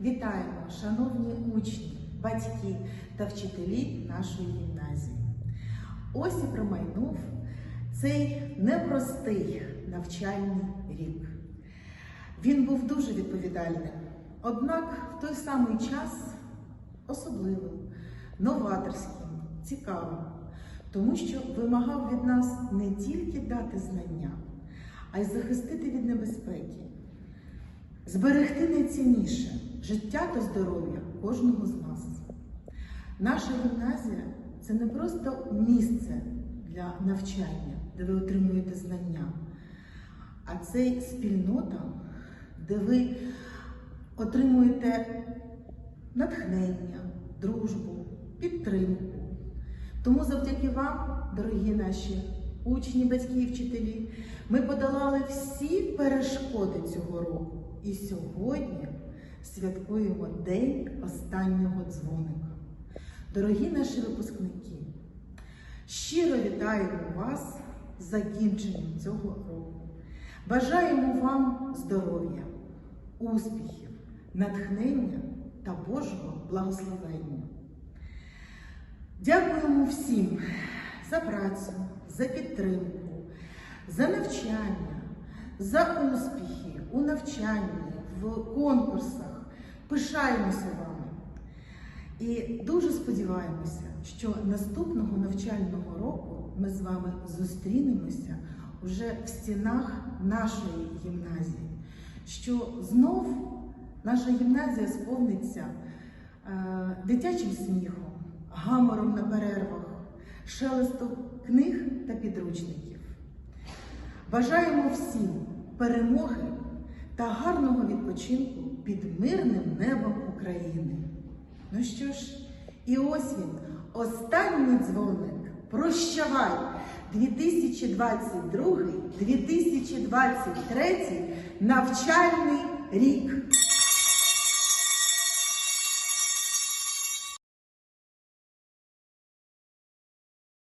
Вітаємо, шановні учні, батьки та вчителі нашої гімназії. Ось і промайнув цей непростий навчальний рік. Він був дуже відповідальним, однак в той самий час особливим, новаторським, цікавим, тому що вимагав від нас не тільки дати знання, а й захистити від небезпеки, зберегти найцінніше життя та здоров'я кожного з нас. Наша гімназія це не просто місце для навчання, де ви отримуєте знання, а це спільнота, де ви отримуєте натхнення, дружбу, підтримку. Тому завдяки вам, дорогі наші учні, батьки і вчителі, ми подолали всі перешкоди цього року. І сьогодні святкуємо День останнього дзвоника. Дорогі наші випускники, щиро вітаємо вас з закінченням цього року. Бажаємо вам здоров'я, успіхів, натхнення та Божого благословення. Дякуємо всім за працю, за підтримку, за навчання, за успіхи у навчанні, в конкурсах. Пишаємося вами. І дуже сподіваємося, що наступного навчального року ми з вами зустрінемося вже в стінах нашої гімназії, що знов наша гімназія сповниться е, дитячим сміхом, гамором на перервах, шелестом книг та підручників. Бажаємо всім перемоги та гарного відпочинку під мирним небом України. Ну що ж, і ось він, останній дзвоник. Прощавай! 2022-2023 навчальний рік.